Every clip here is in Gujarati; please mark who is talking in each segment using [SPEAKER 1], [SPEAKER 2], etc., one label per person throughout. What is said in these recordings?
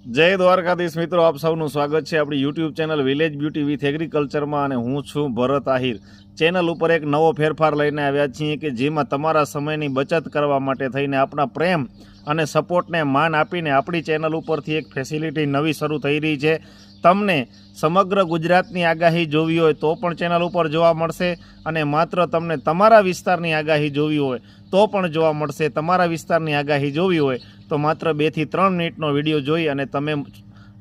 [SPEAKER 1] જય દ્વારકાધીશ મિત્રો, આપ સૌનું સ્વાગત છે આપણી YouTube channel village beauty with એગ્રીકલ્ચરમાં અને હું છું ભરત આહિર. ચેનલ ઉપર એક નવો ફેરફાર લઈને આવ્યા છીએ કે જેમાં તમારા સમયની બચત કરવા માટે થઈને આપણા પ્રેમ અને સપોર્ટને માન આપીને આપણી ચેનલ ઉપરથી એક ફેસિલિટી નવી શરૂ થઈ રહી છે. તમને સમગ્ર ગુજરાતની આગાહી જોવી હોય તો પણ ચેનલ ઉપર જોવા મળશે અને માત્ર તમને તમારા વિસ્તારની આગાહી જોવી હોય તો પણ જોવા મળશે. તમારા વિસ્તારની આગાહી જોવી હોય તો માત્ર બેથી ત્રણ મિનિટનો વીડિયો જોઈ અને તમે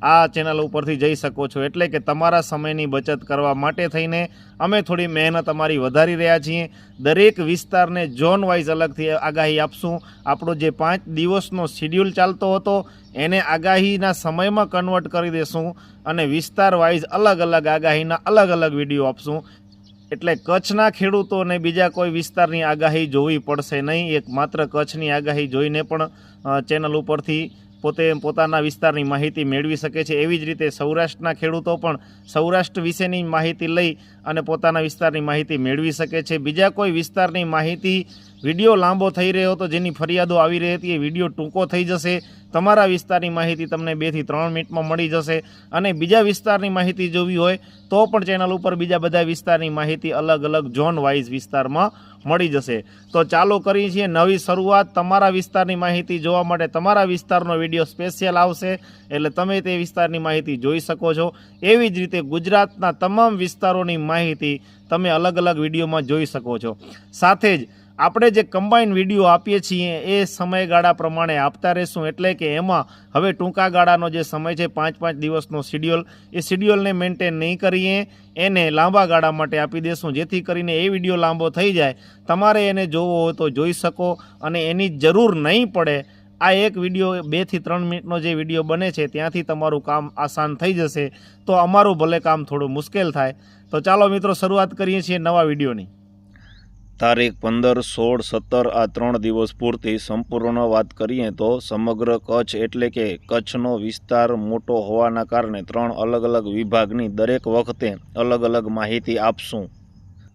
[SPEAKER 1] આ ચેનલ ઉપરથી જઈ શકો છો. એટલે કે તમારા સમયની બચત કરવા માટે થઈને અમે થોડી મહેનત અમારી વધારી રહ્યા છીએ. દરેક વિસ્તારને ઝોન વાઇઝ અલગથી આગાહી આપશું. આપણો જે પાંચ દિવસનો શિડ્યુલ ચાલતો હતો, એને આગાહીના સમયમાં કન્વર્ટ કરી દેશું અને વિસ્તાર વાઇઝ અલગ અલગ આગાહીના અલગ અલગ વીડિયો આપશું. એટલે કચ્છના ખેડૂતોને બીજા કોઈ વિસ્તારની આગાહી જોવી પડશે નહીં. એક માત્ર કચ્છની આગાહી જોઈને પણ ચેનલ ઉપરથી પોતે પોતાના વિસ્તારની માહિતી મેળવી શકે છે. એવી જ રીતે સૌરાષ્ટ્રના ખેડૂતો પણ સૌરાષ્ટ્ર વિશેની માહિતી લઈ અને પોતાના વિસ્તારની માહિતી મેળવી શકે છે. બીજા કોઈ વિસ્તારની માહિતી વીડિયો લાંબો થઈ રહ્યો હતો જેની ફરિયાદો આવી રહી હતી, એ વીડિયો ટૂંકો થઈ જશે. તમારા વિસ્તારની માહિતી તમને બેથી ત્રણ મિનિટમાં મળી જશે. અને બીજા વિસ્તારની માહિતી જોવી હોય તો પણ ચેનલ ઉપર બીજા બધા વિસ્તારની માહિતી અલગ અલગ ઝોન વાઇઝ વિસ્તારમાં મળી જશે. તો ચાલુ કરીએ છીએ નવી શરૂઆત. તમારા વિસ્તારની માહિતી જોવા માટે તમારા વિસ્તારનો વીડિયો સ્પેશિયલ આવશે. એટલે તમે તે વિસ્તારની માહિતી જોઈ શકો છો. એવી જ રીતે ગુજરાતના તમામ વિસ્તારોની માહિતી તમે અલગ અલગ વિડીયોમાં જોઈ શકો છો. સાથે જ આપણે જે કમ્બાઈન વીડિયો આપીએ છીએ, એ સમયગાળા પ્રમાણે આપતા રહેશું. એટલે કે એમાં હવે ટૂંકા ગાળાનો જે સમય છે, પાંચ પાંચ દિવસનો શિડ્યુલ એ શિડ્યુલને મેન્ટેન નહીં કરીએ, એને લાંબા ગાળા માટે આપી દેશું. જેથી કરીને એ વીડિયો લાંબો થઈ જાય. તમારે એને જોવો હોય તો જોઈ શકો અને એની જરૂર નહીં પડે. આ એક વીડિયો બેથી ત્રણ મિનિટનો જે વીડિયો બને છે, ત્યાંથી તમારું કામ આસાન થઈ જશે. તો અમારું ભલે કામ થોડું મુશ્કેલ થાય. તો ચાલો મિત્રો, શરૂઆત કરીએ છીએ નવા વિડીયોની તારીખ પંદર, સોળ, સત્તર આ ત્રણ દિવસ પૂરતી સંપૂર્ણ વાત કરીએ તો સમગ્ર કચ્છ એટલે કે કચ્છનો વિસ્તાર મોટો હોવાના કારણે ત્રણ અલગ અલગ વિભાગની દરેક વખતે અલગ અલગ માહિતી આપશું.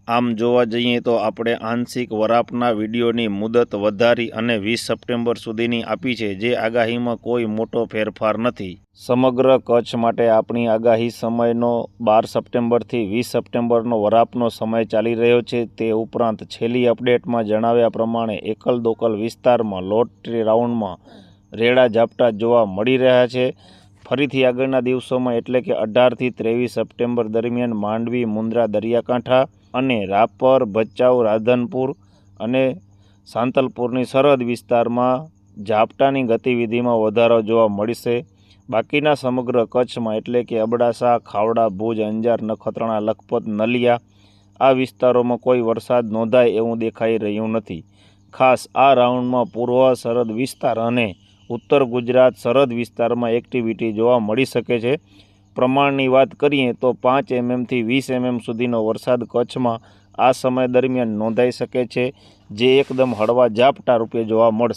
[SPEAKER 1] આમ જોવા જઈએ તો આપણે આંશિક વરાપના વિડીયોની મુદત વધારી અને વીસ સપ્ટેમ્બર સુધીની આપી છે, જે આગાહીમાં કોઈ મોટો ફેરફાર નથી. સમગ્ર કચ્છ માટે આપણી આગાહી સમયનો બાર સપ્ટેમ્બરથી વીસ સપ્ટેમ્બરનો વરાપનો સમય ચાલી રહ્યો છે. તે ઉપરાંત છેલ્લી અપડેટમાં જણાવ્યા પ્રમાણે એકલ દોકલ વિસ્તારમાં લોટરી રાઉન્ડમાં રેડા ઝાપટા જોવા મળી રહ્યા છે. ફરીથી આગળના દિવસોમાં એટલે કે અઢારથી ત્રેવીસ સપ્ટેમ્બર દરમિયાન માંડવી, મુન્દ્રા, દરિયાકાંઠા અને રાપર, ભચાઉ, રાધનપુર અને સાંતલપુરની સરહદ વિસ્તારમાં ઝાપટાની ગતિવિધિમાં વધારો જોવા મળશે. બાકીના સમગ્ર કચ્છમાં એટલે કે અબડાસા, ખાવડા, ભુજ, અંજાર, નખત્રાણા, લખપત, નલિયા આ વિસ્તારોમાં કોઈ વરસાદ નોંધાય એવું દેખાઈ રહ્યું નથી. ખાસ આ રાઉન્ડમાં પૂર્વ સરહદ વિસ્તાર અને ઉત્તર ગુજરાત સરહદ વિસ્તારમાં એક્ટિવિટી જોવા મળી શકે છે. પ્રમાણની વાત કરીએ તો પાંચ એમએમથી વીસ એમએમ સુધીનો વરસાદ કચ્છમાં આ સમય દરમિયાન નોંધાઈ શકે છે, જે એકદમ હળવા ઝાપટા રૂપે જોવા મળશે.